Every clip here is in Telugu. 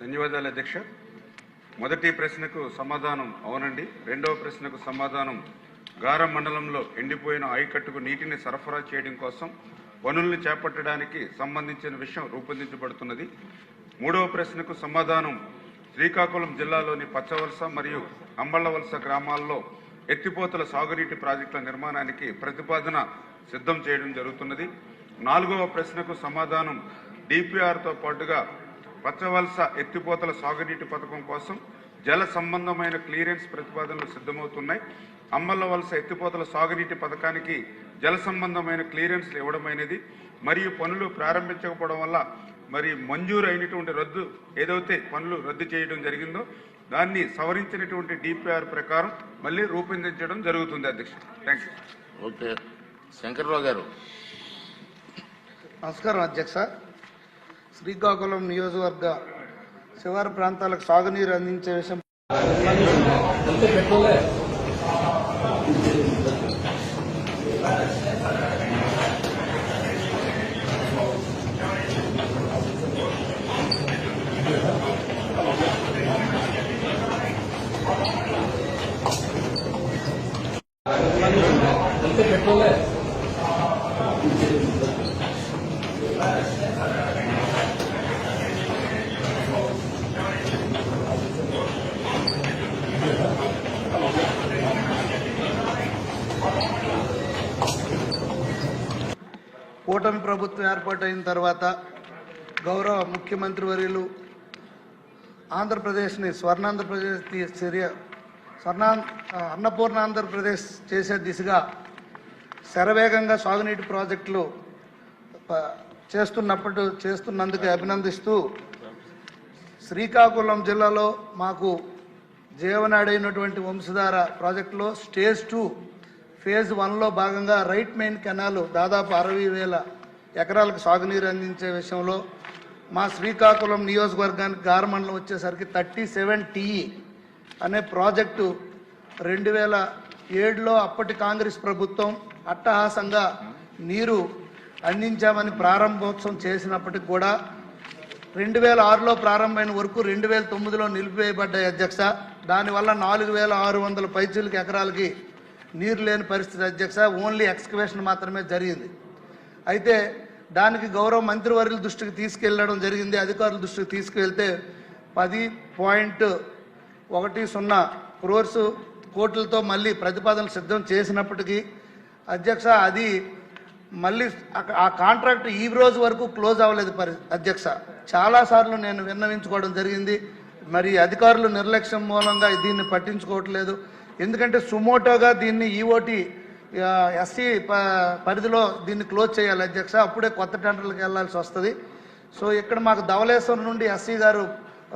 ధన్యవాదాలు అధ్యక్ష. మొదటి ప్రశ్నకు సమాధానం అవునండి. రెండవ ప్రశ్నకు సమాధానం గారం మండలంలో ఎండిపోయిన ఆయకట్టుకు నీటిని సరఫరా చేయడం కోసం పనుల్ని చేపట్టడానికి సంబంధించిన విషయం రూపొందించబడుతున్నది. మూడవ ప్రశ్నకు సమాధానం శ్రీకాకుళం జిల్లాలోని పచ్చవలస మరియు అంబళ్ళవలస గ్రామాల్లో ఎత్తిపోతల సాగునీటి ప్రాజెక్టుల నిర్మాణానికి ప్రతిపాదన సిద్ధం చేయడం జరుగుతున్నది. నాలుగవ ప్రశ్నకు సమాధానం డిపిఆర్తో పాటుగా పచ్చవలస ఎత్తిపోతల సాగునీటి పథకం కోసం జల సంబంధమైన క్లియరెన్స్ ప్రతిపాదనలు సిద్ధమవుతున్నాయి. అమ్మల్ల వలస ఎత్తిపోతల సాగునీటి పథకానికి జల సంబంధమైన క్లియరెన్స్లు ఇవ్వడమైనది మరియు పనులు ప్రారంభించకపోవడం వల్ల మరి మంజూరు అయినటువంటి రద్దు ఏదైతే పనులు రద్దు చేయడం జరిగిందో దాన్ని సవరించినటువంటి డిపిఆర్ ప్రకారం మళ్ళీ రూపొందించడం జరుగుతుంది అధ్యక్ష. Thank you okay. శంకర్రావు గారు. నమస్కారం అధ్యక్ష. శ్రీకాకుళం నియోజకవర్గ శివారు ప్రాంతాలకు సాగునీరు అందించే విషయం. కూటమి ప్రభుత్వం ఏర్పాటైన తర్వాత గౌరవ ముఖ్యమంత్రి వర్యులు ఆంధ్రప్రదేశ్ని స్వర్ణాంధ్రప్రదేశ్ చర్య స్వర్ణా అన్నపూర్ణ ఆంధ్రప్రదేశ్ చేసే దిశగా శరవేగంగా సాగునీటి ప్రాజెక్టులు ప- చేస్తున్నప్పుడు చేస్తున్నందుకు అభినందిస్తూ శ్రీకాకుళం జిల్లాలో మాకు జీవనాడైనటువంటి వంశధార ప్రాజెక్టులో స్టేజ్ టూ ఫేజ్ వన్లో భాగంగా రైట్ మెయిన్ కెనాల్ దాదాపు అరవై వేల ఎకరాలకు సాగునీరు అందించే విషయంలో మా శ్రీకాకుళం నియోజకవర్గానికి గారమండలం వచ్చేసరికి థర్టీ సెవెన్ టీఈ అనే ప్రాజెక్టు రెండు వేల ఏడులో అప్పటి కాంగ్రెస్ ప్రభుత్వం అట్టహాసంగా నీరు అందించామని ప్రారంభోత్సవం చేసినప్పటికి కూడా రెండు వేల ఆరులో ప్రారంభమైన వరకు రెండు వేల తొమ్మిదిలో నిలిపివేయబడ్డాయి అధ్యక్ష. దానివల్ల నాలుగు వేల ఆరు వందల పైచీలకి ఎకరాలకి నీరు లేని పరిస్థితి అధ్యక్ష ఓన్లీ ఎక్స్కవేషన్ మాత్రమే జరిగింది. అయితే దానికి గౌరవ మంత్రివర్యుల దృష్టికి తీసుకెళ్ళడం జరిగింది. అధికారుల దృష్టికి తీసుకువెళ్తే పది పాయింట్ ఒకటి సున్నా క్రోర్స్ కోట్లతో మళ్ళీ ప్రతిపాదనలు సిద్ధం చేసినప్పటికీ అధ్యక్ష అది మళ్ళీ ఆ- ఆ కాంట్రాక్ట్ ఈ రోజు వరకు క్లోజ్ అవ్వలేదు పరి అధ్యక్ష. చాలాసార్లు నేను విన్నవించుకోవడం జరిగింది. మరి అధికారులు నిర్లక్ష్యం మూలంగా దీన్ని పట్టించుకోవట్లేదు. ఎందుకంటే సుమోటోగా దీన్ని ఈఓటి ఎస్సీ పరిధిలో దీన్ని క్లోజ్ చేయాలి అధ్యక్ష. అప్పుడే కొత్త టెండర్లకు వెళ్ళాల్సి వస్తుంది. సో ఇక్కడ మాకు ధవలేశ్వరం నుండి ఎస్సీ గారు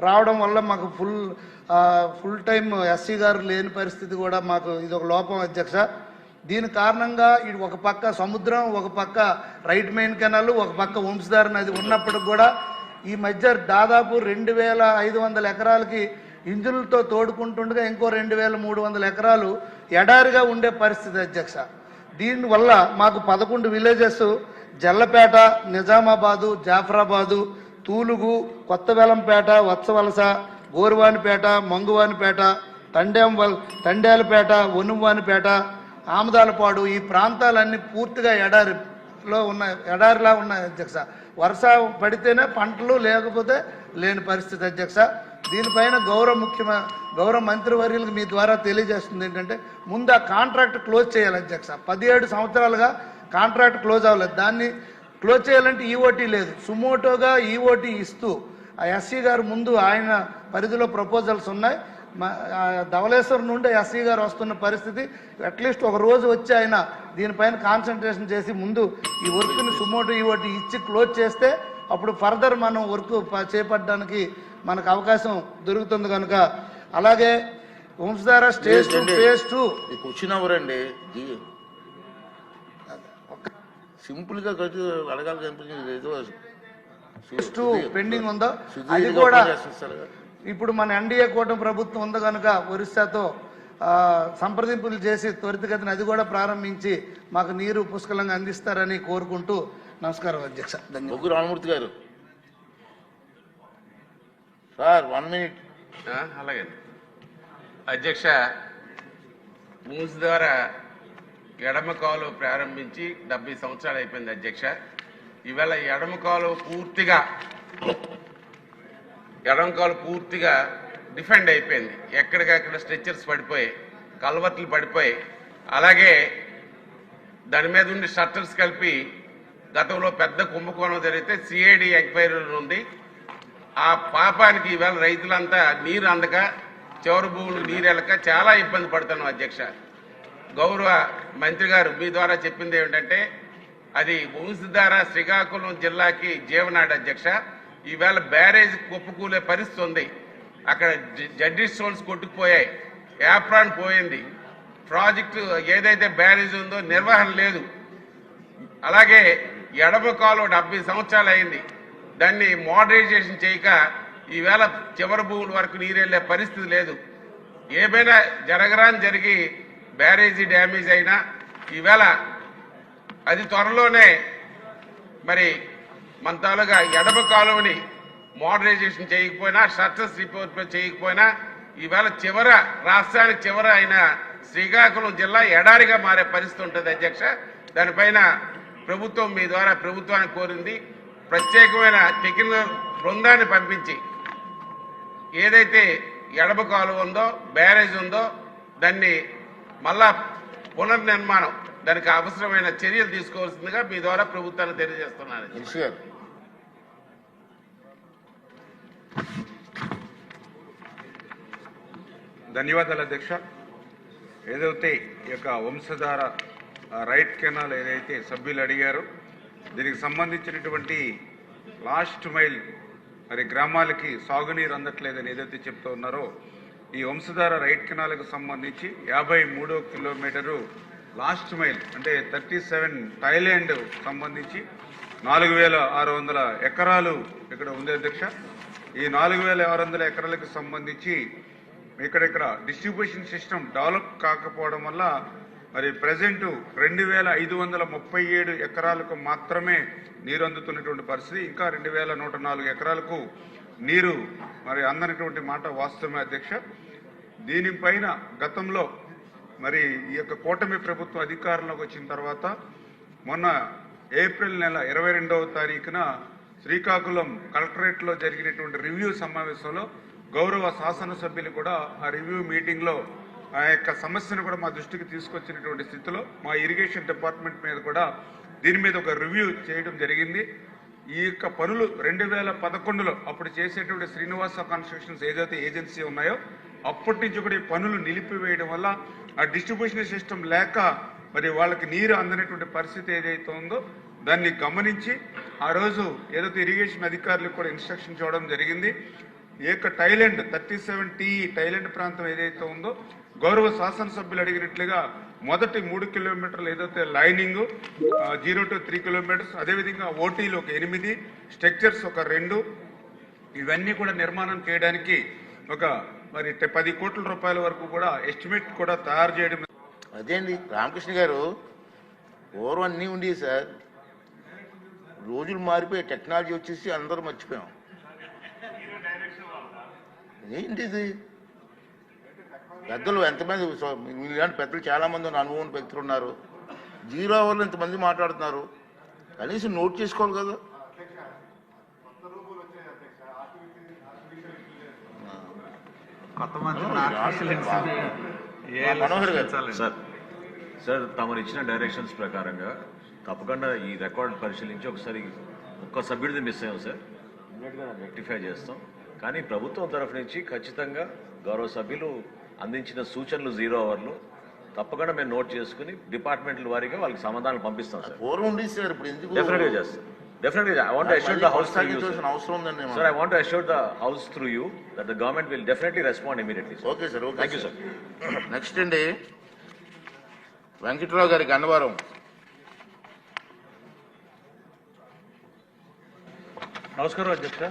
రావడం వల్ల మాకు ఫుల్ ఫుల్ టైం ఎస్సీ గారు లేని పరిస్థితి కూడా మాకు ఇది ఒక లోపం అధ్యక్ష. దీని కారణంగా ఇది ఒక పక్క సముద్రం ఒక పక్క రైట్ మెయిన్ కెనాల్ ఒక పక్క వంశధార నది ఉన్నప్పటికి కూడా ఈ మధ్య దాదాపు రెండు వేల ఐదు వందల ఎకరాలకి ఇంజులతో తోడుకుంటుండగా ఇంకో రెండు వేల మూడు వందల ఎకరాలు ఎడారిగా ఉండే పరిస్థితి అధ్యక్ష. దీనివల్ల మాకు పదకొండు విలేజెస్ జల్లపేట నిజామాబాదు జాఫరాబాదు తూలుగు కొత్తవెలంపేట వత్సవలస గోరువానిపేట మంగువానిపేట తండేం తండేలపేట ఒనువానిపేట ఆమదాలపాడు ఈ ప్రాంతాలన్నీ పూర్తిగా ఎడారిలో ఉన్నాయి ఎడారిలా ఉన్నాయి అధ్యక్ష. వర్ష పడితేనే పంటలు లేకపోతే లేని పరిస్థితి అధ్యక్ష. దీనిపైన గౌరవ ముఖ్యమ గౌరవ మంత్రివర్యులకు మీ ద్వారా తెలియజేస్తుంది ఏంటంటే ముందు ఆ కాంట్రాక్ట్ క్లోజ్ చేయాలి అధ్యక్ష. పదిహేడు సంవత్సరాలుగా కాంట్రాక్ట్ క్లోజ్ అవ్వలేదు. దాన్ని క్లోజ్ చేయాలంటే ఈఓటీ లేదు. సుమోటోగా ఈఓటీ ఇస్తూ ఆ ఎస్సీ గారు ముందు ఆయన పరిధిలో ప్రపోజల్స్ ఉన్నాయి. మా- నుండి ఎస్సీ గారు వస్తున్న పరిస్థితి అట్లీస్ట్ ఒక రోజు వచ్చి ఆయన దీనిపైన కాన్సన్ట్రేషన్ చేసి ముందు ఈ వర్క్ని సుమోటో ఈఓటీ ఇచ్చి క్లోజ్ చేస్తే అప్పుడు ఫర్దర్ మనం వర్క్ చేపట్టడానికి మనకు అవకాశం దొరుకుతుంది కనుక. అలాగే Vamsadhara stage two? Phase two. ఈ క్వశ్చన్ ఎవరండి సింపుల్గా ఖర్చు అడగాలి కనిపించింది ఏదో ఫేజ్ టూ పెండింగ్ ఉందో? అది కూడా. ఇప్పుడు మన ఎన్డీఏ కూటమి ప్రభుత్వం ఉంది కనుక ఒరిస్సాతో సంప్రదింపులు చేసి త్వరితగతిన అది కూడా ప్రారంభించి మాకు నీరు పుష్కలంగా అందిస్తారని కోరుకుంటూ నమస్కారం అధ్యక్ష. ధన్యవాదాలు. రామమూర్తి గారు. సార్ వన్ మినిట్ అలాగే. అధ్యక్ష మూస్ ద్వారా ఎడమ కాలువ ప్రారంభించి డెబ్బై సంవత్సరాలు అయిపోయింది అధ్యక్ష. ఇవాళ ఎడమ కాలువ పూర్తిగా ఎడమ కాలు పూర్తిగా డిఫెండ్ అయిపోయింది. ఎక్కడికక్కడ స్ట్రెచ్చర్స్ పడిపోయి కల్వర్ట్లు పడిపోయి అలాగే దాని మీద ఉండి షట్టర్స్ కలిపి గతంలో పెద్ద కుంభకోణం జరిగితే సిఐడి ఎంక్వైరీ ఉంది. ఆ పాపానికి ఈవేళ రైతులంతా నీరు అందక చివరి భూములు నీరెళ్ళక చాలా ఇబ్బంది పడుతున్నాం అధ్యక్ష. గౌరవ మంత్రి గారు మీ ద్వారా చెప్పింది ఏమిటంటే అది వంశధార శ్రీకాకుళం జిల్లాకి జీవనాడు అధ్యక్ష. ఈవేళ బ్యారేజ్ కుప్పకూలే పరిస్థితి ఉంది. అక్కడ జడ్జి స్టోన్స్ కొట్టుకుపోయాయి. యాప్రాన్ పోయింది. ప్రాజెక్టు ఏదైతే బ్యారేజ్ ఉందో నిర్వహణ లేదు. అలాగే ఎడమ కాలువ డెబ్బై సంవత్సరాలు అయింది. దాన్ని మోడరైజేషన్ చేయక ఈవేళ చివరి భూముల వరకు నీరెళ్ళే పరిస్థితి లేదు. ఏమైనా జరగరాని జరిగి బ్యారేజీ డ్యామేజ్ అయినా ఈవేళ అది త్వరలోనే మరి మన తాలూగా ఎడమ కాలువని మోడరైజేషన్ చేయకపోయినా షట్టర్స్ రిపోర్ట్ చేయకపోయినా ఈవేళ చివర రాష్ట్రానికి చివర అయిన శ్రీకాకుళం జిల్లా ఎడారిగా మారే పరిస్థితి ఉంటుంది అధ్యక్ష. దానిపైన ప్రభుత్వం మీ ద్వారా ప్రభుత్వాన్ని కోరింది. ప్రత్యేకమైన టెక్నికల్ బృందాన్ని పంపించి ఏదైతే ఎడమ కాలువ ఉందో బ్యారేజ్ ఉందో దాన్ని మళ్ళా పునర్నిర్మాణం దానికి అవసరమైన చర్యలు తీసుకోవాల్సిందిగా మీ ద్వారా ప్రభుత్వాన్ని తెలియజేస్తున్నాను. ధన్యవాదాలు అధ్యక్ష. ఏదైతే ఈ యొక్క వంశధార రైట్ కెనాల్ ఏదైతే సభ్యులు అడిగారో దీనికి సంబంధించినటువంటి లాస్ట్ మైల్ మరి గ్రామాలకి సాగునీరు అందట్లేదని ఏదైతే చెప్తూ ఉన్నారో ఈ వంశధార రైట్ కెనాల్కి సంబంధించి యాభై మూడో కిలోమీటరు లాస్ట్ మైల్ అంటే థర్టీ సెవెన్ థైలాండ్ సంబంధించి నాలుగు వేల ఆరు వందల ఎకరాలు ఇక్కడ ఉంది అధ్యక్ష. ఈ నాలుగు వేల ఆరు వందల ఎకరాలకు సంబంధించి ఇక్కడిక్కడ డిస్ట్రిబ్యూషన్ సిస్టమ్ డెవలప్ కాకపోవడం వల్ల మరి ప్రజెంట్ రెండు వేల ఐదు వందల ముప్పై ఏడు ఎకరాలకు మాత్రమే నీరు అందుతున్నటువంటి పరిస్థితి. ఇంకా రెండు వేల నూట నాలుగు ఎకరాలకు నీరు మరి అందనటువంటి మాట వాస్తవమే అధ్యక్ష. దీనిపైన గతంలో మరి ఈ యొక్క కూటమి ప్రభుత్వం అధికారంలోకి వచ్చిన తర్వాత మొన్న ఏప్రిల్ నెల ఇరవై రెండవ తారీఖున శ్రీకాకుళం కలెక్టరేట్లో జరిగినటువంటి రివ్యూ సమావేశంలో గౌరవ శాసనసభ్యులు కూడా ఆ రివ్యూ మీటింగ్లో ఆ యొక్క సమస్యను కూడా మా దృష్టికి తీసుకొచ్చినటువంటి స్థితిలో మా ఇరిగేషన్ డిపార్ట్మెంట్ మీద కూడా దీని మీద ఒక రివ్యూ చేయడం జరిగింది. ఈ యొక్క పనులు రెండు వేల పదకొండులో అప్పుడు చేసేటువంటి శ్రీనివాస కన్స్ట్రక్షన్స్ ఏదైతే ఏజెన్సీ ఉన్నాయో అప్పటి నుంచి కూడా ఈ పనులు నిలిపివేయడం వల్ల ఆ డిస్ట్రిబ్యూషన్ సిస్టమ్ లేక మరి వాళ్ళకి నీరు అందనటువంటి పరిస్థితి ఏదైతే ఉందో దాన్ని గమనించి ఆ రోజు ఏదైతే ఇరిగేషన్ అధికారులకు కూడా ఇన్స్ట్రక్షన్ చూడడం జరిగింది. ఈ యొక్క tail end thirty seven T tail end ప్రాంతం ఏదైతే ఉందో గౌరవ శాసనసభ్యులు అడిగినట్లుగా మొదటి మూడు కిలోమీటర్లు ఏదైతే lining zero to three kilometres అదేవిధంగా ఓటీలు ఒక ఎనిమిది స్ట్రక్చర్స్ ఒక రెండు ఇవన్నీ కూడా నిర్మాణం చేయడానికి ఒక మరి టె- పది కోట్ల రూపాయల వరకు కూడా ఎస్టిమేట్ కూడా తయారు చేయడం. అదేండి రామకృష్ణ గారు పూర్వం అన్నీ ఉండేవి సార్. రోజులు మారిపోయి టెక్నాలజీ వచ్చేసి అందరూ మర్చిపోయాం. ఏంటి ఇది పెద్దలు ఎంతమంది మీలాంటి పెద్దలు చాలా మంది ఉన్న అనుభవం వ్యక్తులు ఉన్నారు. జీరో అవర్లో ఇంతమంది మాట్లాడుతున్నారు. కనీసం నోట్ చేసుకోవాలి కదా. సార్ సార్ తమరు ఇచ్చిన డైరెక్షన్స్ ప్రకారంగా తప్పకుండా ఈ రికార్డ్ పరిశీలించి ఒకసారి ఒక్క సభ్యుడిది మిస్ అయ్యాం సార్. ఇమ్మీడియట్గా రెక్టిఫై చేస్తాం. కానీ ప్రభుత్వం తరఫు నుంచి ఖచ్చితంగా గౌరవ సభ్యులు అందించిన సూచనలు జీరో అవర్లు. తప్పకుండా మేము నోట్ చేసుకుని డిపార్ట్మెంట్ల వారీగా వాళ్ళకి సమాధానాలు పంపిస్తాం సార్. పూర్వం ఉండేది సార్ ఇప్పుడు ఎందుకు? డెఫినెట్గా చేస్తాం. డెఫినెట్గా ఐ వాంట్ అష్యూర్ మళ్ళీ ద హౌస్ కొనసాగించవలసిన అవసరం ఉందండి sir I want assure the house through you that the government will definitely respond immediately okay sir okay thank you sir sir next అండి వెంకట్రావు గారి గన్నవరం. నమస్కారం అధ్యక్ష.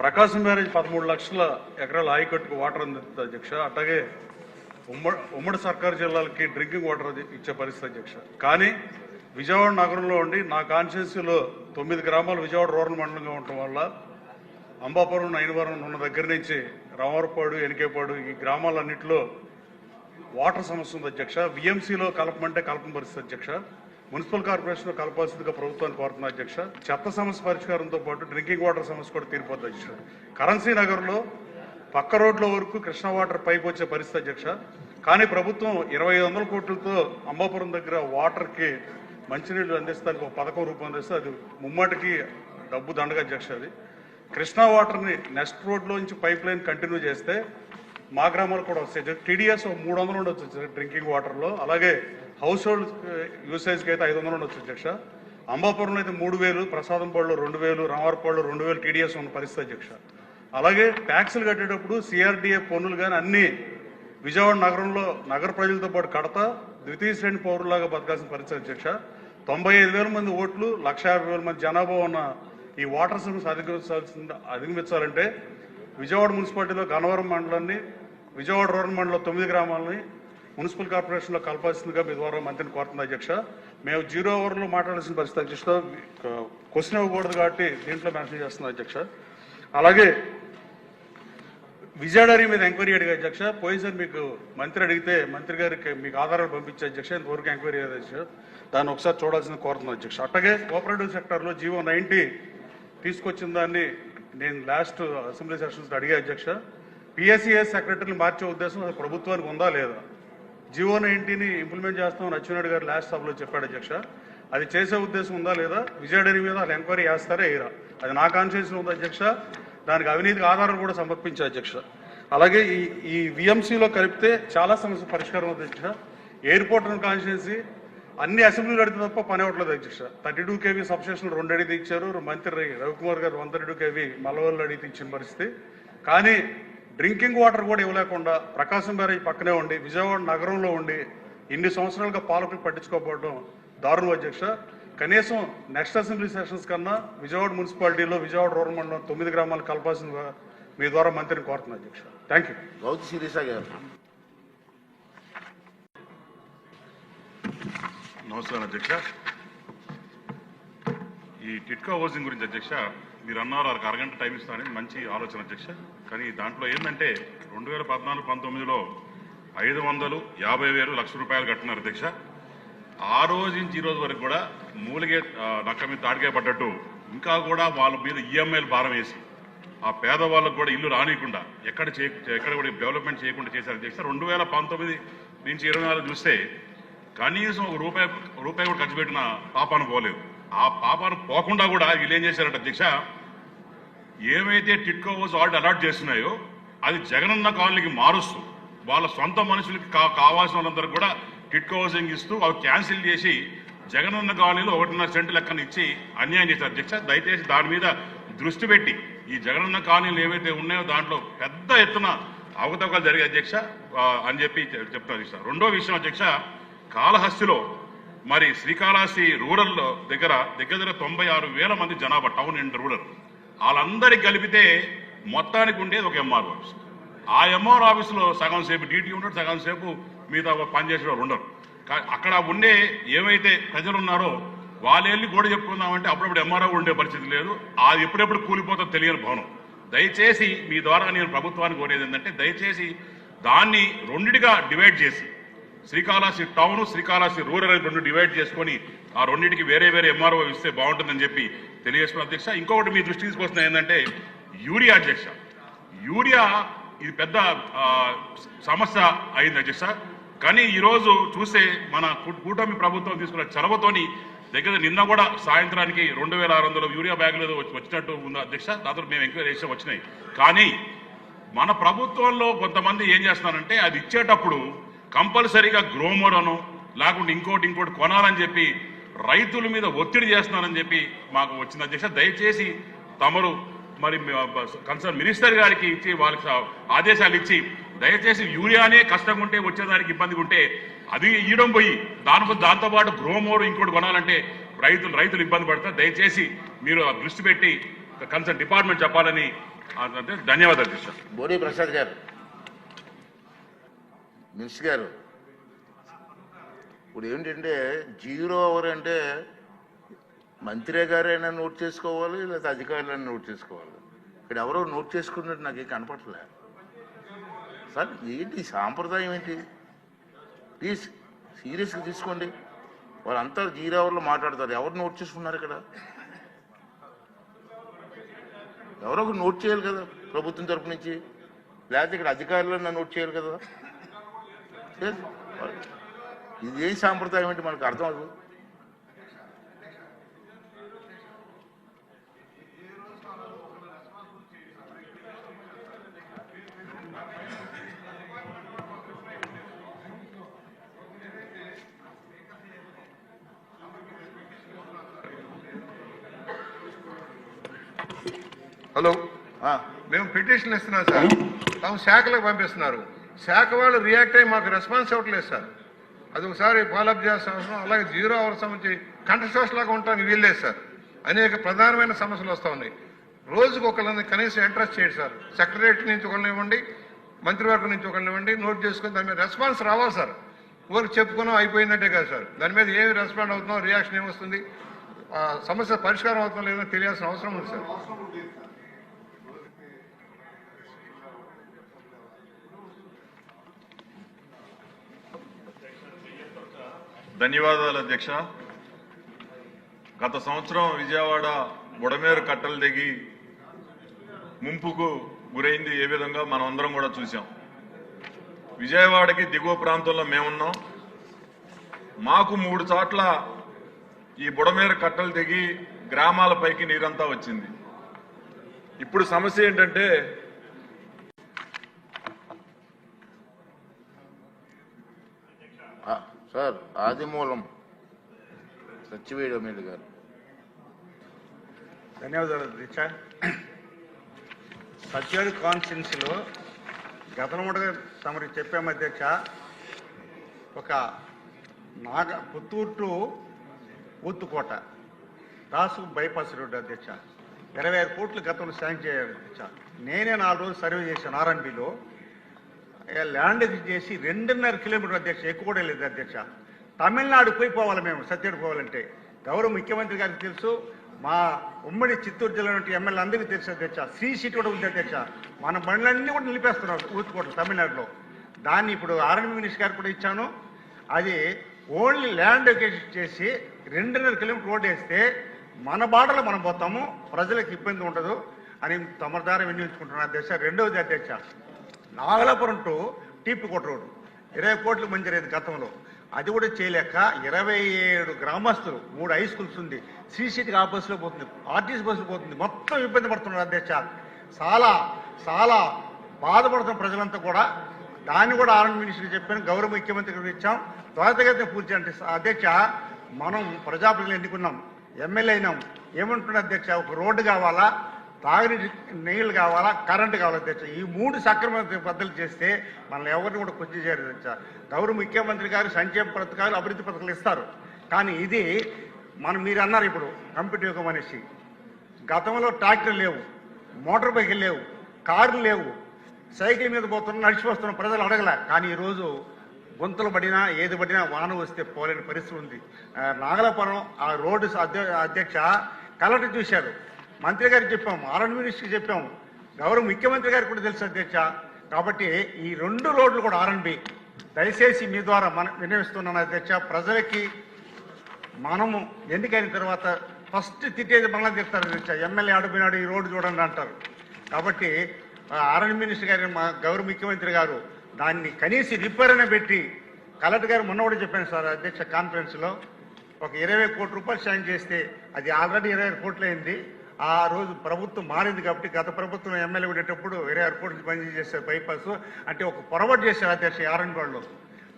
ప్రకాశం బ్యారేజ్ పదమూడు లక్షల ఎకరాల ఆయకట్టుకు వాటర్ అందుతుంది అధ్యక్ష. అట్లాగే ఉమ్మడి ఉమ్మడి సర్కారు జిల్లాలకి డ్రింకింగ్ వాటర్ ఇచ్చే పరిస్థితి అధ్యక్ష. కానీ విజయవాడ నగరంలో ఉండి నా కాన్స్టిట్యూన్సీలో తొమ్మిది గ్రామాలు విజయవాడ రూరల్ మండలంగా ఉండటం వల్ల అంబాపురం నైనవరం ఉన్న దగ్గర నుంచి రామవరపాడు ఎనికేపాడు ఈ గ్రామాలన్నింటిలో వాటర్ సమస్య ఉంది అధ్యక్ష. విఎంసీలో కలపమంటే కలపని పరిస్థితి అధ్యక్ష. మున్సిపల్ కార్పొరేషన్లో కలపాల్సిందిగా ప్రభుత్వాన్ని కోరుతున్నా అధ్యక్ష చెత్త సమస్య పరిష్కారంతో పాటు డ్రింకింగ్ వాటర్ సమస్య కూడా తీరిపోద్ది అధ్యక్ష. కరెన్సీ నగర్లో పక్క రోడ్ల వరకు కృష్ణా వాటర్ పైపు వచ్చే పరిస్థితి అధ్యక్ష. కానీ ప్రభుత్వం ఇరవై ఐదు వందల కోట్లతో అంబాపురం దగ్గర వాటర్కి మంచినీళ్ళు అందిస్తానికి ఒక పథకం రూపొందిస్తే అది ముమ్మటికి డబ్బు దండగా అధ్యక్ష అది. కృష్ణా వాటర్ని నెక్స్ట్ రోడ్లోంచి పైప్ లైన్ కంటిన్యూ చేస్తే మా గ్రామాలు కూడా వస్తాయి. టీడీఎస్ మూడు వందలు ఉండొచ్చు డ్రింకింగ్ వాటర్లో. అలాగే హౌస్ హోల్డ్ యూసేజ్కి అయితే ఐదు వందలు ఉండొచ్చు అధ్యక్ష. అంబాపురంలో అయితే మూడు వేలు ప్రసాదంపాడులో రెండు వేలు రామారపాడులో రెండు వేలు టీడీఎస్ ఉన్న పరిస్థితి అధ్యక్ష. అలాగే ట్యాక్సులు కట్టేటప్పుడు సిఆర్డీఏ పన్నులు కానీ అన్ని విజయవాడ నగరంలో నగర ప్రజలతో పాటు కడతా ద్వితీయ శ్రేణి పౌరులాగా బతకాల్సిన పరిస్థితి అధ్యక్ష. తొంభై ఐదు వేల మంది ఓట్లు లక్ష యాభై వేల మంది జనాభా ఉన్న ఈ వాటర్ సమస్య అధిగమించాల్సింది అధిగమించాలంటే విజయవాడ మున్సిపాలిటీలో గన్నవరం మండలాన్ని విజయవాడ రూరల్ మండలంలో తొమ్మిది గ్రామాలని మున్సిపల్ కార్పొరేషన్లో కలపాల్సిందిగా మీ ద్వారా మంత్రిని కోరుతుంది అధ్యక్ష. మేము జీరో అవర్లో మాట్లాడాల్సిన పరిస్థితి అధ్యక్ష. క్వశ్చన్ ఇవ్వకూడదు కాబట్టి దీంట్లో మెన్షన్ చేస్తుంది అధ్యక్ష. అలాగే విజయడారి మీద ఎంక్వైరీ అడిగా అధ్యక్ష. పోయినసారి మీకు మంత్రి అడిగితే మంత్రి గారికి మీకు ఆధారాలు పంపించే అధ్యక్ష. ఇంతవరకు ఎంక్వైరీ అయ్యేది అధ్యక్ష. దాన్ని ఒకసారి చూడాల్సింది కోరుతున్నాను అధ్యక్ష. అట్లాగే కోఆపరేటివ్ సెక్టర్లో జీవో నైన్టీ తీసుకొచ్చిన దాన్ని నేను లాస్ట్ అసెంబ్లీ సెషన్స్ అడిగా అధ్యక్ష. పిఎస్సిఎస్ సెక్రటరీని మార్చే ఉద్దేశం అది ప్రభుత్వానికి ఉందా లేదా? జివో నైన్టీని ఇంప్లిమెంట్ చేస్తామని అచ్చెన్నాయుడు గారు లాస్ట్ సభలో చెప్పాడు అధ్యక్ష. అది చేసే ఉద్దేశం ఉందా లేదా? విజయ డైరీ మీద వాళ్ళు ఎంక్వైరీ చేస్తారా వేయరా అది నా కాన్షియన్స్ ఉంది అధ్యక్ష? దానికి అవినీతికి ఆధారం కూడా సమర్పించే అధ్యక్ష. అలాగే ఈ ఈ విఎంసీలో కలిపితే చాలా సమస్య పరిష్కారం అవుతుంది అధ్యక్ష. ఎయిర్పోర్ట్ కాన్స్టిట్యున్సీ అన్ని అసెంబ్లీలు అడిగితే తప్ప పని అవ్వట్లేదు అధ్యక్ష. థర్టీ టూ కేవీ సబ్స్టేషన్ రెండు అడిగి ఇచ్చారు మంత్రి రవికుమార్ గారు one thirty two KV Mallavalli అడిగి ఇచ్చిన పరిస్థితి. కానీ డ్రింకింగ్ వాటర్ కూడా ఇవ్వలేకుండా ప్రకాశం బ్యారేజ్ పక్కనే ఉండి విజయవాడ నగరంలో ఉండి ఇన్ని సంవత్సరాలుగా పాలకులు పట్టించుకోకపోవడం దారుణం అధ్యక్ష. కనీసం నెక్స్ట్ అసెంబ్లీ సెషన్స్ కన్నా విజయవాడ మున్సిపాలిటీలో విజయవాడ రూరల్ మండలం తొమ్మిది గ్రామాలు కలపాల్సిందిగా మీ ద్వారా మంత్రిని కోరుతున్నాను అధ్యక్ష. థ్యాంక్ యూ గౌతు శిరీష గారు. నమస్కారం అధ్యక్ష. ఈ టిట్కో హౌసింగ్ గురించి అధ్యక్ష మీరు అన్నారు ఒక అరగంట టైం ఇస్తానని మంచి ఆలోచన అధ్యక్ష. కానీ దాంట్లో ఏంటంటే రెండు వేల పద్నాలుగు పంతొమ్మిదిలో ఐదు వందలు యాభై వేలు లక్ష రూపాయలు కట్టినారు అధ్యక్ష. ఆ రోజు నుంచి ఈ రోజు వరకు కూడా మూలిగే నక్క మీద తాడికే పడ్డట్టు ఇంకా కూడా వాళ్ళ మీద ఈఎంఐలు భారం వేసి ఆ పేదవాళ్ళకు కూడా ఇల్లు రానియకుండా ఎక్కడ చే ఎక్కడ కూడా డెవలప్మెంట్ చేయకుండా చేశారు అధ్యక్ష. రెండు వేల పంతొమ్మిది నుంచి ఇరవై నాలుగు చూస్తే కనీసం ఒక రూపాయి రూపాయి కూడా ఖర్చు పెట్టిన పాపాను పోలేదు. ఆ పాపాను పోకుండా కూడా వీళ్ళు ఏం చేశారట అధ్యక్ష ఏమైతే టిట్కో హౌస్ ఆల్రెడీ అలాట్ చేస్తున్నాయో అది జగనన్న కాలనీకి మారుస్తూ వాళ్ళ సొంత మనుషులకి కావాల్సిన వాళ్ళందరూ కూడా టిట్కో హౌసింగ్ ఇస్తూ అవి క్యాన్సిల్ చేసి జగనన్న కాలనీలో ఒకటిన్నర సెంటు లెక్కన ఇచ్చి అన్యాయం చేశారు. అధ్యక్ష దయచేసి దాని మీద దృష్టి పెట్టి ఈ జగనన్న కాలనీలు ఏవైతే ఉన్నాయో దాంట్లో పెద్ద ఎత్తున అవకతవకలు జరిగే అధ్యక్ష అని చెప్పి చె- చెప్తున్నారు అధ్యక్ష రెండో విషయం అధ్యక్ష కాళహస్తిలో మరి శ్రీకాళహస్తి రూరల్లో దగ్గర దగ్గర దగ్గర తొంభై ఆరు వేల మంది జనాభా టౌన్ అండ్ రూరల్. వాళ్ళందరికీ కలిపితే మొత్తానికి ఉండేది ఒక ఎంఆర్ ఆఫీస్ ఆ ఎంఆర్ ఆఫీస్లో సగం సేపు డ్యూటీ ఉండరు సగం సేపు మిగతా పనిచేసే వాళ్ళు ఉండరు. అక్కడ ఉండే ఏమైతే ప్రజలు ఉన్నారో వాళ్ళు వెళ్ళి చెప్పుకుందామంటే అప్పుడప్పుడు ఎంఆర్ఓ ఉండే పరిస్థితి లేదు. అది ఎప్పుడెప్పుడు కూలిపోతుందో తెలియని భవనం. దయచేసి మీ ద్వారా నేను ప్రభుత్వానికి కోరేది ఏంటంటే దయచేసి దాన్ని రెండిటిగా డివైడ్ చేసి శ్రీకాళహస్తి టౌన్ శ్రీకాళహస్తి రూరల్ రెండు డివైడ్ చేసుకొని ఆ రెండింటికి వేరే వేరే ఎంఆర్ఓ ఇస్తే బాగుంటుందని చెప్పి తెలియజేసుకున్న అధ్యక్ష. ఇంకొకటి మీ దృష్టి తీసుకొస్తున్నా ఏంటంటే యూరియా అధ్యక్ష. యూరియా ఇది పెద్ద సమస్య అయింది అధ్యక్ష. కానీ ఈరోజు చూస్తే మన కూటమి ప్రభుత్వం తీసుకున్న చొరవతోని దగ్గర నిన్న కూడా సాయంత్రానికి రెండు వేల ఆరు వందల యూరియా బ్యాగులు వచ్చి- వచ్చినట్టు ఉంది అధ్యక్ష. దాదాపు మేము ఎంక్వైరీ చేసి వచ్చినాయి. కానీ మన ప్రభుత్వంలో కొంతమంది ఏం చేస్తున్నారంటే అది ఇచ్చేటప్పుడు కంపల్సరీగా గ్రోమర్ లేకుంటే ఇంకోటి ఇంకోటి కొనాలని చెప్పి రైతుల మీద ఒత్తిడి చేస్తున్నారని చెప్పి మాకు వచ్చింది అధ్యక్ష దయచేసి తమరు మరి కన్సర్న్ మినిస్టర్ గారికి ఇచ్చి వాళ్ళకి ఆదేశాలు ఇచ్చి దయచేసి యూరియానే కష్టంగా ఉంటే వచ్చేదానికి ఇబ్బందిగా ఉంటే అది ఇవ్వడం పోయి దాని దాంతోపాటు గ్రోమోర్ ఇంకోటి కొనాలంటే రైతులు రైతులు ఇబ్బంది పడతారు. దయచేసి మీరు దృష్టి పెట్టి కన్సర్న్ డిపార్ట్మెంట్ చెప్పాలని ధన్యవాదాలు అధ్యక్ష బోడి ప్రసాద్ గారు. మినిస్టర్ గారు ఇప్పుడు ఏంటంటే జీరో అవర్ అంటే మంత్రి గారైనా నోట్ చేసుకోవాలి లేదా అధికారులైనా నోట్ చేసుకోవాలి. ఇక్కడ ఎవరో నోట్ చేసుకున్నట్టు నాకేం కనపడలే సార్ ఏంటి సాంప్రదాయం ఏంటి? ప్లీజ్ సీరియస్గా తీసుకోండి. వాళ్ళంతా జీరో అవర్లో మాట్లాడతారు. ఎవరు నోట్ చేసుకున్నారు ఇక్కడ? ఎవరో ఒకరు నోట్ చేయాలి కదా ప్రభుత్వం తరపు నుంచి. లేకపోతే ఇక్కడ అధికారులను నోట్ చేయాలి కదా? ఇది ఏం సాంప్రదాయం అంటే మనకు అర్థం అవ్వదు. హలో. మేము పిటిషన్ ఇస్తున్నాం సార్. తాము శాఖలకు పంపిస్తున్నారు. శాఖ వాళ్ళు రియాక్ట్ అయ్యి మాకు రెస్పాన్స్ ఇవ్వట్లేదు సార్. అది ఒకసారి ఫాలోఅప్ అవసరం అలాగే జీరో అవర్ సంబంధించి కంటెస్ట్ లాగా ఉండటానికి వీల్లేదు సార్. అనేక ప్రధానమైన సమస్యలు వస్తూ ఉన్నాయి. రోజుకు ఒకళ్ళని కనీసం ఇంట్రెస్ట్ చేయండి సార్. సెక్రటరేట్ నుంచి ఒకరిని ఇవ్వండి మంత్రివర్గం నుంచి ఒకరిని ఇవ్వండి నోట్ చేసుకుని దాని మీద రెస్పాన్స్ రావాలి సార్. ఊరికి చెప్పుకున్నాం అయిపోయిందంటే కాదు సార్. దాని మీద ఏమి రెస్పాండ్ అవుతున్నాం రియాక్షన్ ఏమొస్తుంది ఆ సమస్య పరిష్కారం అవుతుందో లేదో తెలియాల్సిన అవసరం ఉంది సార్. ధన్యవాదాలు అధ్యక్ష. గత సంవత్సరం విజయవాడ బుడమేరు కట్టలు దిగి ముంపుకు గురైంది ఏ విధంగా మనం అందరం కూడా చూసాం విజయవాడకి దిగువ ప్రాంతంలో మేమున్నాం. మాకు మూడు చోట్ల ఈ బుడమేరు కట్టలు దిగి గ్రామాలపైకి నీరంతా వచ్చింది. ఇప్పుడు సమస్య ఏంటంటే సార్ ఆదిమూలం సత్యవేడు గారు. ధన్యవాదాలు అధ్యక్ష సత్యాడు కాన్స్టిట్యున్సీలో గతంలో తమరికి చెప్పాము అధ్యక్ష ఒక నాగ పుత్తూరు టు ఊత్తుకోట రాసు బైపాస్ రోడ్డు అధ్యక్ష. ఇరవై ఐదు కోట్లు గతంలో శాంక్షన్ చేయాలి అధ్యక్ష. నేనే నాలుగు రోజులు సర్వే చేశాను ఆర్ఎన్బిలో ల్యాండ్ చేసి రెండున్నర కిలోమీటర్ అధ్యక్ష ఎక్కువ కూడా లేదు అధ్యక్ష. తమిళనాడు పోయి పోవాలి మేము సత్యడు పోవాలంటే గౌరవ ముఖ్యమంత్రి గారికి తెలుసు మా ఉమ్మడి చిత్తూరు జిల్లా నుండి ఎమ్మెల్యే అందరికీ తెలుసు అధ్యక్ష. శ్రీ సీట్ కూడా ఉంది అధ్యక్ష. మన బండ్లన్నీ కూడా నిలిపేస్తున్నారు ఊతుకోట తమిళనాడులో. దాన్ని ఇప్పుడు ఆర్ఎన్బి మినిస్టర్ గారు కూడా ఇచ్చాను. అది ఓన్లీ ల్యాండ్ ఎకేషన్ చేసి రెండున్నర కిలోమీటర్ రోడ్ వేస్తే మన బాటలో మనం పోతాము ప్రజలకు ఇబ్బంది ఉండదు అని తమ వినియోగించుకుంటున్నాను అధ్యక్ష. రెండవది అధ్యక్ష నాగలాపురం టు టీపీకోట రోడ్డు. ఇరవై కోట్లు మంజూరైంది గతంలో. అది కూడా చేయలేక ఇరవై ఏడు గ్రామస్తులు మూడు హై స్కూల్స్ ఉంది. సిసిటికి ఆ బస్సులో పోతుంది ఆర్టీసీ బస్సులో పోతుంది. మొత్తం ఇబ్బంది పడుతున్నారు అధ్యక్ష చాలా. చాలా బాధపడుతున్న ప్రజలంతా కూడా దాన్ని కూడా ఆర్ఎన్ మినిస్టర్ చెప్పాను గౌరవ ముఖ్యమంత్రి గారికి ఇచ్చాం. త్వరితగతిన పూర్తి అంటే అధ్యక్ష మనం ప్రజాప్రతినిధులు ఎన్నుకున్నాం ఎమ్మెల్యే అయినాం. ఏమంటున్నా అధ్యక్ష? ఒక రోడ్డు కావాలా? తాగునీటి నీళ్ళు కావాలా కరెంటు కావాలా అధ్యక్ష ఈ మూడు సక్రమ పద్ధతులు చేస్తే మనల్ని ఎవరిని కూడా కొంచెం చేయరు గౌరవ ముఖ్యమంత్రి గారు సంక్షేమ పథకాలు అభివృద్ధి పథకాలు ఇస్తారు. కానీ ఇది మనం మీరు అన్నారు ఇప్పుడు కంప్యూటర్ యుగం అనేసి. గతంలో ట్రాక్టర్ లేవు మోటార్ బైకులు లేవు కార్లు లేవు. సైకిల్ మీద పోతున్న నడిచి వస్తున్న ప్రజలు అడగలే. కానీ ఈరోజు గుంతలు పడినా ఏది పడినా వాన వస్తే పోలేని పరిస్థితి ఉంది. ఆ, నాగలాపురం ఆ రోడ్డు అధ్య- అధ్యక్ష కలెక్టర్ చూశారు. మంత్రి గారికి చెప్పాము ఆర్ఎన్ మినిస్టర్కి చెప్పాము. గౌరవ ముఖ్యమంత్రి గారికి కూడా తెలుసు అధ్యక్ష. కాబట్టి ఈ రెండు రోడ్లు కూడా ఆర్ఎన్బి దయచేసి మీ ద్వారా మనం వినియోగిస్తున్నాను అధ్యక్ష. ప్రజలకి మనము ఎన్నికైన తర్వాత ఫస్ట్ తిట్టేది మనల్ని తిడతారు అధ్యక్ష. ఎమ్మెల్యే ఆడిపోయినాడు ఈ రోడ్డు చూడండి అంటారు. కాబట్టి ఆర్ఎన్ మినిస్టర్ గారి మా గౌరవ ముఖ్యమంత్రి గారు దాన్ని కనీసం రిపేర్ అనే పెట్టి కలెక్టర్ గారు మొన్న కూడా చెప్పాను సార్ అధ్యక్ష కాన్ఫరెన్స్లో ఒక ఇరవై కోట్ల రూపాయలు సాయం చేస్తే అది ఆల్రెడీ ఇరవై కోట్లు అయింది ఆ రోజు ప్రభుత్వం మారింది కాబట్టి గత ప్రభుత్వం ఎమ్మెల్యే ఉండేటప్పుడు వేరే ఎయిర్పోర్ట్ నుంచి మంజూరు చేశారు బైపాస్ అంటే ఒక పొరపాటు చేశారు అధ్యక్ష ఆర్ఎన్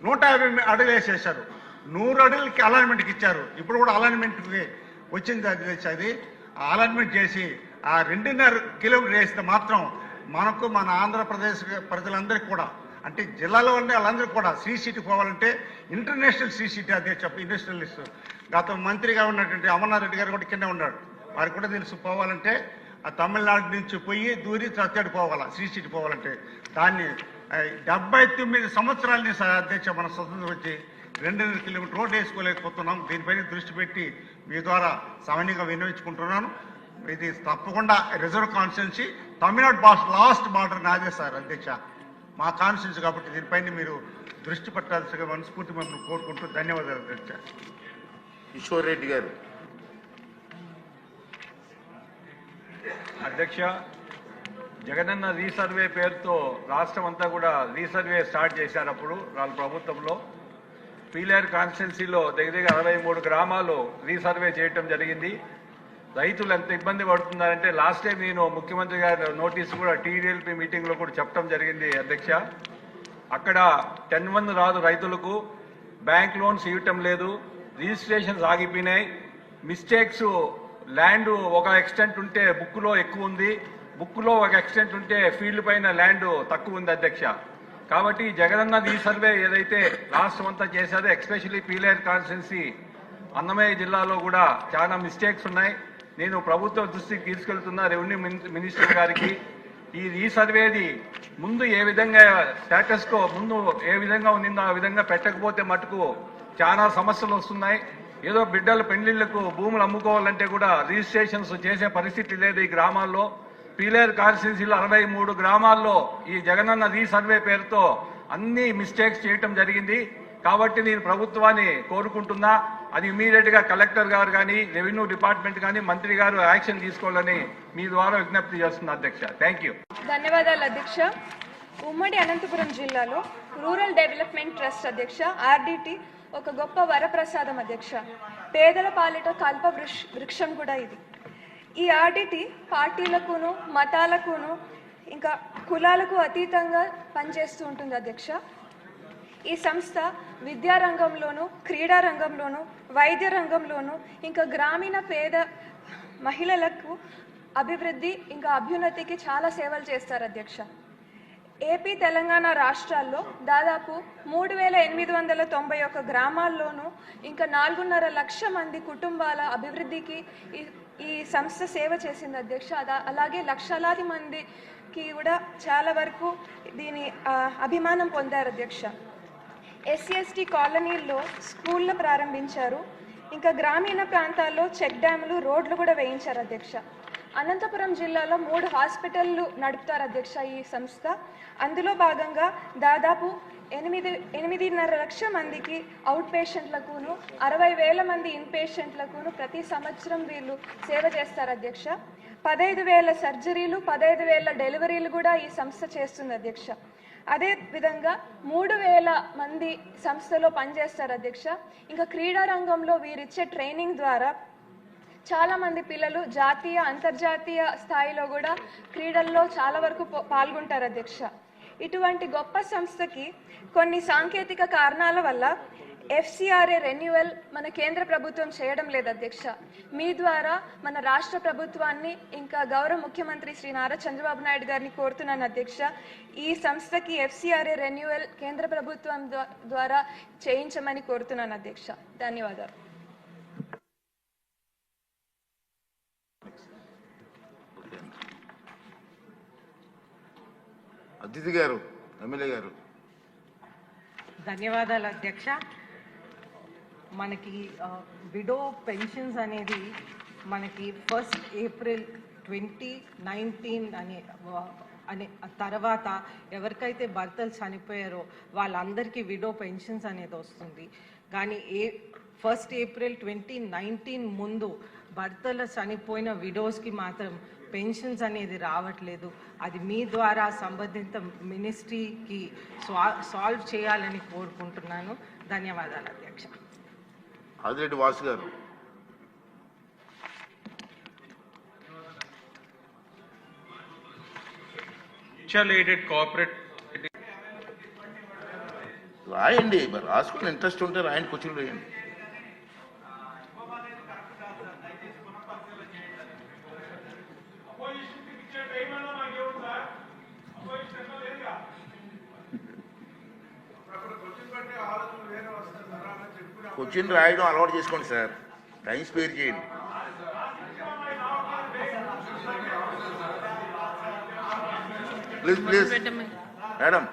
నూట యాభై అడుగులు వేసేసారు నూరు అడుగులకి అలైన్మెంట్కి ఇచ్చారు ఇప్పుడు కూడా అలైన్మెంట్కి వచ్చింది అది. అది అలైన్మెంట్ చేసి ఆ రెండున్నర కిలోమీటర్ వేస్తే మాత్రం మనకు మన ఆంధ్రప్రదేశ్ ప్రజలందరికీ కూడా అంటే జిల్లాలో ఉండే వాళ్ళందరికీ కూడా శ్రీ సిటీ పోవాలంటే ఇంటర్నేషనల్ శ్రీ సిటీ అదే చెప్ప ఇండస్ట్రియలిస్ట్. గత మంత్రిగా ఉన్నటువంటి అమర్నాథ్ రెడ్డి గారు కూడా కింద ఉన్నాడు. వారికి కూడా తెలుసు పోవాలంటే ఆ తమిళనాడు నుంచి పోయి దూరి సత్యాడు పోవాలా శ్రీ సిటీ పోవాలంటే. దాన్ని డెబ్బై తొమ్మిది సంవత్సరాల నుంచి అధ్యక్ష మన స్వతంత్రం వచ్చి రెండున్నర కిలోమీటర్ రోడ్ వేసుకోలేకపోతున్నాం. దీనిపైన దృష్టి పెట్టి మీ ద్వారా సమన్యంగా వినియోగించుకుంటున్నాను ఇది తప్పకుండా రిజర్వ్ కాన్స్టిట్యున్సీ తమిళనాడు భాష లాస్ట్ బార్డర్ నాదే సార్ అధ్యక్ష. మా కాన్స్టిట్యున్సీ కాబట్టి దీనిపైన మీరు దృష్టి పెట్టాల్సిగా మనస్ఫూర్తి మిమ్మల్ని కోరుకుంటూ ధన్యవాదాలు అధ్యక్ష. కిషోర్ రెడ్డి గారు అధ్యక్ష జగనన్న రీసర్వే పేరుతో రాష్ట్రం అంతా కూడా రీసర్వే స్టార్ట్ చేశారు అప్పుడు వాళ్ళ ప్రభుత్వంలో. పీలేరు కాన్స్టిట్యున్సీలో దగ్గర దగ్గర అరవై మూడు గ్రామాలు రీసర్వే చేయటం జరిగింది. రైతులు ఎంత ఇబ్బంది పడుతున్నారంటే లాస్ట్ టైం నేను ముఖ్యమంత్రి గారి నోటీస్ కూడా టీడీఎల్పీ మీటింగ్లో కూడా చెప్పడం జరిగింది అధ్యక్ష. అక్కడ టెన్ వన్ రాదు రైతులకు బ్యాంక్ లోన్స్ ఇవ్వటం లేదు రిజిస్ట్రేషన్స్ ఆగిపోయినాయి. మిస్టేక్స్ ల్యాండ్ ఒక ఎక్స్టెంట్ ఉంటే బుక్లో ఎక్కువ ఉంది. బుక్లో ఒక ఎక్స్టెంట్ ఉంటే ఫీల్డ్ పైన ల్యాండ్ తక్కువ ఉంది అధ్యక్ష. కాబట్టి జగనన్న సర్వే ఏదైతే రాష్ట్రం అంతా చేశారో ఎక్స్పెషల్లీ పీలేర్ కాన్స్టిట్యున్సీ అన్నమయ్య జిల్లాలో కూడా చాలా మిస్టేక్స్ ఉన్నాయి. నేను ప్రభుత్వ దృష్టికి తీసుకెళ్తున్న రెవెన్యూ మినిస్టర్ గారికి. ఈ ఈ సర్వేది ముందు ఏ విధంగా స్టేటస్కో ముందు ఏ విధంగా ఉండిందో ఆ విధంగా పెట్టకపోతే మటుకు చాలా సమస్యలు వస్తున్నాయి. ఏదో బిడ్డల పెళ్ళిళ్ళకు భూములు అమ్ముకోవాలంటే కూడా రిజిస్ట్రేషన్స్ చేసే పరిస్థితి లేదు ఈ గ్రామాల్లో. పీలేర్ కాన్స్టిట్యున్సీలో అరవై మూడు గ్రామాల్లో ఈ జగనన్న రీసర్వే పేరుతో అన్ని మిస్టేక్స్ చేయటం జరిగింది. కాబట్టి నేను ప్రభుత్వాన్ని కోరుకుంటున్నా అది ఇమీడియట్గా కలెక్టర్ గారు కానీ రెవెన్యూ డిపార్ట్మెంట్ కానీ మంత్రి గారు యాక్షన్ తీసుకోవాలని మీ ద్వారా విజ్ఞప్తి చేస్తున్నా అధ్యక్ష. థ్యాంక్ యూ ధన్యవాదాలు అధ్యక్ష. ఉమ్మడి అనంతపురం జిల్లాలో రూరల్ డెవలప్మెంట్ ట్రస్ట్ అధ్యక్ష ఆర్డిటి ఒక గొప్ప వరప్రసాదం అధ్యక్ష. పేదల పాలిట కల్ప వృక్ష వృక్షం కూడా ఇది. ఈ ఆర్డిటి పార్టీలకును మతాలకును ఇంకా కులాలకు అతీతంగా పనిచేస్తూ ఉంటుంది అధ్యక్ష. ఈ సంస్థ విద్యారంగంలోను క్రీడా రంగంలోను వైద్య రంగంలోను ఇంకా గ్రామీణ పేద మహిళలకు అభివృద్ధి ఇంకా అభ్యున్నతికి చాలా సేవలు చేస్తారు అధ్యక్ష. ఏపీ తెలంగాణ రాష్ట్రాల్లో దాదాపు మూడు వేల ఎనిమిది వందల తొంభై ఒక్క గ్రామాల్లోనూ ఇంకా నాలుగున్నర లక్ష మంది కుటుంబాల అభివృద్ధికి ఈ ఈ సంస్థ సేవ చేసింది అధ్యక్ష. అలాగే లక్షలాది మందికి కూడా చాలా వరకు దీని అభిమానం పొందారు అధ్యక్ష. ఎస్సీ ఎస్టీ కాలనీల్లో స్కూళ్ళు ప్రారంభించారు. ఇంకా గ్రామీణ ప్రాంతాల్లో చెక్ డ్యాములు రోడ్లు కూడా వేయించారు అధ్యక్ష. అనంతపురం జిల్లాలో మూడు హాస్పిటళ్ళు నడుపుతారు అధ్యక్ష ఈ సంస్థ. అందులో భాగంగా దాదాపు ఎనిమిది ఎనిమిదిన్నర లక్ష మందికి అవుట్ పేషెంట్లకును అరవై వేల మంది ఇన్ పేషెంట్లకును ప్రతి సంవత్సరం వీళ్ళు సేవ చేస్తారు అధ్యక్ష. పదహైదు వేల సర్జరీలు పదహైదు వేల డెలివరీలు కూడా ఈ సంస్థ చేస్తుంది అధ్యక్ష. అదే విధంగా మూడు వేల మంది సంస్థలో పనిచేస్తారు అధ్యక్ష. ఇంకా క్రీడా రంగంలో వీరిచ్చే ట్రైనింగ్ ద్వారా చాలా మంది పిల్లలు జాతీయ అంతర్జాతీయ స్థాయిలో కూడా క్రీడల్లో చాలా వరకు పాల్గొంటారు అధ్యక్ష. ఇటువంటి గొప్ప సంస్థకి కొన్ని సాంకేతిక కారణాల వల్ల ఎఫ్సిఆర్ఏ రెన్యువల్ మన కేంద్ర ప్రభుత్వం చేయడం లేదు అధ్యక్ష. మీ ద్వారా మన రాష్ట్ర ప్రభుత్వాన్ని ఇంకా గౌరవ ముఖ్యమంత్రి శ్రీ నారా చంద్రబాబు నాయుడు గారిని కోరుతున్నాను అధ్యక్ష. ఈ సంస్థకి ఎఫ్సిఆర్ఏ రెన్యువల్ కేంద్ర ప్రభుత్వం ద్వారా చేయించమని కోరుతున్నాను అధ్యక్ష. ధన్యవాదాలు. అతిథి గారు ఎమ్మెల్యే గారు. ధన్యవాదాలు అధ్యక్ష. మనకి విడో పెన్షన్స్ అనేది మనకి ఫస్ట్ ఏప్రిల్ ట్వంటీ నైన్టీన్ అనే అనే తర్వాత ఎవరికైతే భర్తలు చనిపోయారో వాళ్ళందరికీ విడో పెన్షన్స్ అనేది వస్తుంది. కానీ ఏ ఫస్ట్ ఏప్రిల్ ట్వంటీ నైన్టీన్ ముందు భర్తలు చనిపోయిన విడోస్కి మాత్రం పెన్షన్స్ అనేది రావట్లేదు. అది మీ ద్వారా సంబంధిత మినిస్ట్రీకి స్వా సాల్వ్ చేయాలని కోరుకుంటున్నాను. ధన్యవాదాలు అధ్యక్ష. ఆదిరెడ్డి వాసు గారు. ఎయిడెడ్ కోఆపరేట్ రాయండి రాసుకుని ఇంట్రెస్ట్ ఉంటే రాయండి కూర్చుని రాయండి క్వశ్చన్ రాయడం అలవాటు చేసుకోండి సార్. టైం స్పేర్ చేయండి. Please please. మేడం